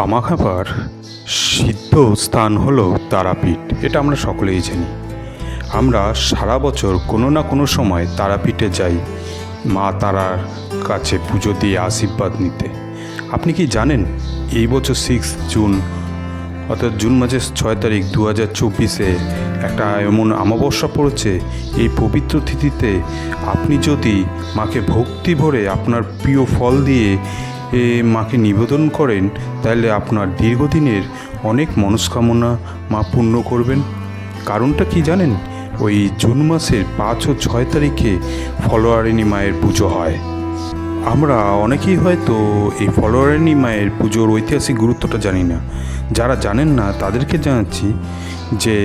পামাখাপার সিদ্ধ স্থান হলো তারাপীঠ, এটা আমরা সকলেই জানি। আমরা সারা বছর কোনো না কোনো সময় তারাপীঠে যাই মা তারার কাছে পুজো দিয়ে আশীর্বাদ নিতে। আপনি কি জানেন, এই বছর সিক্স জুন, অর্থাৎ জুন মাসের ছয় তারিখ দু হাজার চব্বিশে একটা এমন অমাবস্যা পড়েছে, এই পবিত্র তিথিতে আপনি যদি মাকে ভক্তি ভরে আপনার প্রিয় ফল দিয়ে মাকে নিবেদন করেন তাহলে আপনার দীর্ঘদিনের অনেক মনস্কামনা মা পূর্ণ করবেন। কারণটা কি জানেন? ওই জুন মাসের পাঁচ ও ছয় তারিখে ফলোয়ারিণী মায়ের পুজো হয়। আমরা অনেকেই হয়তো এই ফলোয়ারিণী মায়ের পুজোর ঐতিহাসিক গুরুত্বটা জানি না। যারা জানেন না, তাদেরকে জানাচ্ছি যে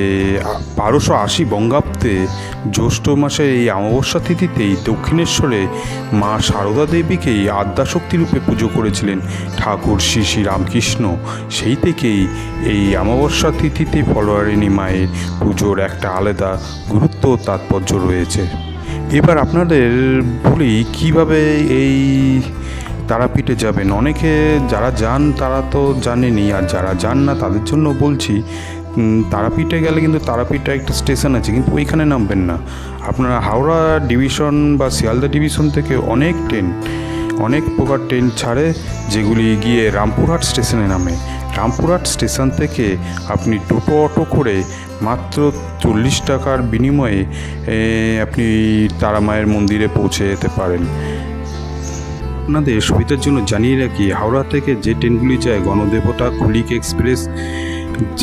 বারোশো আশি বঙ্গাব্দে জ্যৈষ্ঠ মাসের এই অমাবস্যা তিথিতেই দক্ষিণেশ্বরে মা সারদা দেবীকেই আদ্যাশক্তি রূপে পুজো করেছিলেন ঠাকুর শ্রী শ্রী রামকৃষ্ণ। সেই থেকেই এই অমাবস্যা তিথিতে ফলোয়ারিণী মায়ের পুজোর একটা আলাদা গুরুত্ব তাৎপর্য রয়েছে। এবার আপনাদের বলি কীভাবে এই তারাপীঠে যাবেন? অনেকে যারা যান তারা তো জানেনই আর যারা যান না তাদের জন্য বলছি তারাপীঠে গেলে কিন্তু তারাপীঠে একটা স্টেশন আছে, কিন্তু ওইখানে নামবেন না। আপনারা হাওড়া ডিভিশন বা শিয়ালদা ডিভিশন থেকে অনেক ট্রেন, অনেক প্রকার ট্রেন ছাড়ে, যেগুলি গিয়ে রামপুরহাট স্টেশনে নামে। রামপুরহাট স্টেশন থেকে আপনি টোটো অটো করে মাত্র চল্লিশ টাকার বিনিময়ে আপনি তারা মায়ের মন্দিরে পৌঁছে যেতে পারেন। আপনাদের সুবিধার জন্য জানিয়ে রাখি, হাওড়া থেকে যে ট্রেনগুলি যায় গণদেবতা, কুলিক এক্সপ্রেস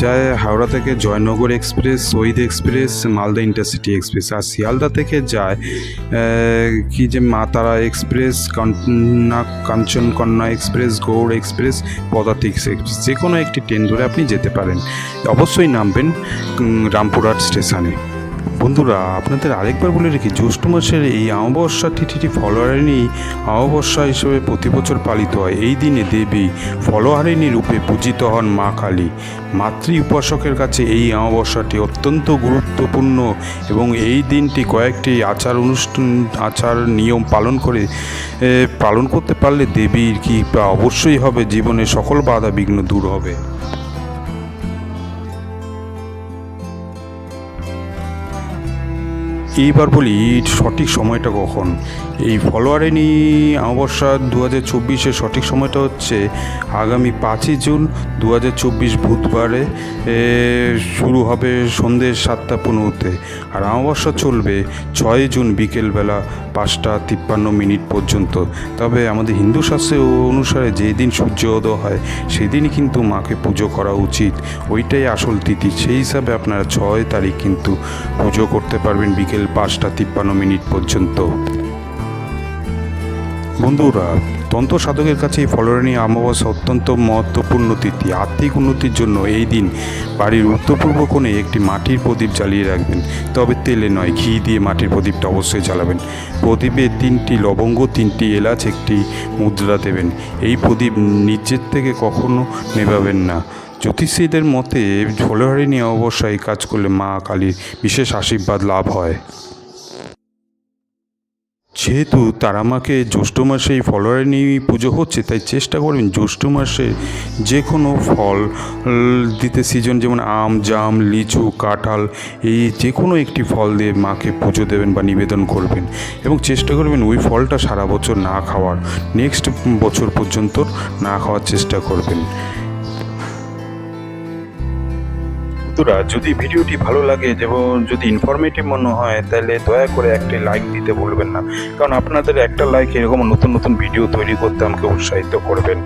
যায় হাওড়া থেকে Jaynagar express Shahid express, Malda intercity express. আর শিয়ালদা থেকে যায় কি যে মা তারা express Kanya Kanchan Kanya express, Gour express, Padatik express, যে কোনো একটি ট্রেন ধরে আপনি যেতে পারেন। অবশ্যই নামবেন রামপুরহাট স্টেশনে। বন্ধুরা, আপনাদের আরেকবার বলে রাখি, জ্যৈষ্ঠ মাসের এই অমাবস্যা তিথিটি ফলোয়ারিণী অমাবস্যা হিসেবে প্রতি বছর পালিত হয়। এই দিনে দেবী ফলোহারিণী রূপে পূজিত হন মা কালী। মাতৃ উপাসকের কাছে এই অমাবস্যাটি অত্যন্ত গুরুত্বপূর্ণ এবং এই দিনটি কয়েকটি আচার অনুষ্ঠান, আচার নিয়ম পালন করে পালন করতে পারলে দেবীর কি অবশ্যই হবে, জীবনে সকল বাধা বিঘ্ন দূর হবে। এইবার বলি সঠিক সময়টা কখন? এই ফলোয়ারিনি অমাবস্যা দু হাজার চব্বিশের সঠিক সময়টা হচ্ছে আগামী পাঁচই জুন দু হাজার চব্বিশ বুধবারে। শুরু হবে সন্ধ্যে সাতটা পনেরোতে। আর অমাবস্যা চলবে ছয় জুন বিকেলবেলা পাঁচটা তিপ্পান্ন মিনিট পর্যন্ত। তবে আমাদের হিন্দু শাস্ত্রে অনুসারে যেই দিন সূর্য উদয় হয়, সেদিনই কিন্তু মাকে পুজো করা উচিত। ওইটাই আসল তিথি। সেই হিসাবে আপনারা ছয় তারিখ কিন্তু পুজো করতে পারবেন বিকেল। পাঁচটা তিপ্পান্ন মিনিট পর্যন্ত। বন্ধুরা, তন্ত্র সাধকের কাছে এই ফলরানি অমাবস্যা অত্যন্ত মহত্বপূর্ণ তিথি। আর্থিক উন্নতির জন্য এই দিন বাড়ির উত্তর পূর্ব কোণে একটি মাটির প্রদীপ জ্বালিয়ে রাখবেন। তবে তেলে নয়, ঘি দিয়ে মাটির প্রদীপটা অবশ্যই জ্বালাবেন। প্রদীপে তিনটি লবঙ্গ, তিনটি এলাচ, একটি মুদ্রা দেবেন। এই প্রদীপ নিচের থেকে কখনো নেভাবেন না। জ্যোতিষীদের মতে ফলহারিণী অবশ্যই কাজ করলে মা কালীর বিশেষ আশীর্বাদ লাভ হয়। যেহেতু তারামাকে জ্যৈষ্ঠ মাসেই ফলহারিণী পুজো হচ্ছে, তাই চেষ্টা করবেন জ্যৈষ্ঠ মাসে যে কোনো ফল দিতে সিজন যেমন আম, জাম, লিচু, কাঁঠাল, এই যে কোনো একটি ফল দিয়ে মাকে পুজো দেবেন বা নিবেদন করবেন এবং চেষ্টা করবেন ওই ফলটা সারা বছর না খাওয়ার। নেক্সট বছর পর্যন্ত না খাওয়ার চেষ্টা করবেন। বন্ধুরা, যদি ভিডিওটি ভালো লাগে এবং যদি ইনফরমেটিভ মনে হয়, তাহলে দয়া করে একটি লাইক দিতে ভুলবেন না। কারণ আপনাদের একটা লাইক এরকম নতুন নতুন ভিডিও তৈরি করতে আমাকে উৎসাহিত করবেন।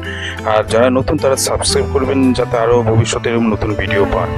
আর যারা নতুন, তারা সাবস্ক্রাইব করবেন যাতে আরও ভবিষ্যতে এরকম নতুন ভিডিও পান।